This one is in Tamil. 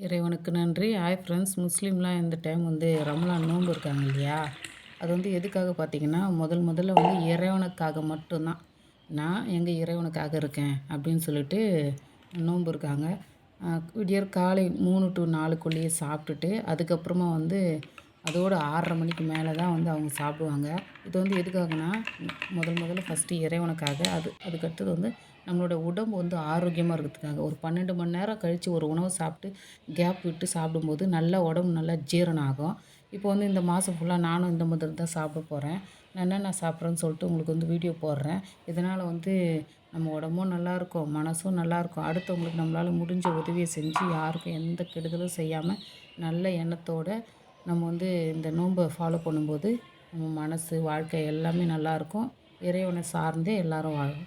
இறைவனுக்கு நன்றி. ஹாய் ஃப்ரெண்ட்ஸ் முஸ்லீம்லாம் இந்த டைம் வந்து ரமலான் நோன்பு இருக்காங்க இல்லையா? அது வந்து எதுக்காக பார்த்தீங்கன்னா முதல் முதல்ல வந்து இறைவனுக்காக மட்டும்தான். நான் எங்கள் இறைவனுக்காக இருக்கேன் அப்படின்னு சொல்லிட்டு நோன்பு இருக்காங்க. விடியற் காலை மூணு டு நாலுக்குள்ளேயே சாப்பிட்டுட்டு அதுக்கப்புறமா வந்து அதோடு ஆறரை மணிக்கு மேலே தான் வந்து அவங்க சாப்பிடுவாங்க. இது வந்து எதுக்காகனா முதல் முதல்ல ஃபஸ்ட்டு இறைவனுக்காக அது அதுக்கடுத்தது வந்து நம்மளோட உடம்பு வந்து ஆரோக்கியமாக இருக்கிறதுக்காக. ஒரு பன்னெண்டு மணி நேரம் கழித்து ஒரு உணவு சாப்பிட்டு கேப் விட்டு சாப்பிடும்போது நல்லா உடம்பு நல்லா ஜீரணம் ஆகும். இப்போ வந்து இந்த மாதம் ஃபுல்லாக நானும் இந்த மாதிரி தான் சாப்பிட போகிறேன் நான் என்னென்ன சாப்பிட்றேன்னு சொல்லிட்டு உங்களுக்கு வந்து வீடியோ போடுறேன். இதனால் வந்து நம்ம உடம்பும் நல்லாயிருக்கும் மனசும் நல்லாயிருக்கும் அடுத்தவங்களுக்கு நம்மளால் முடிஞ்ச உதவியை செஞ்சு யாருக்கும் எந்த கெடுதலும் செய்யாமல் நல்ல எண்ணத்தோடு நம்ம வந்து இந்த நோன்பை ஃபாலோ பண்ணும்போது நம்ம மனசு வாழ்க்கை எல்லாமே நல்லாயிருக்கும் இறைவனை சார்ந்தே எல்லோரும் வாழும்.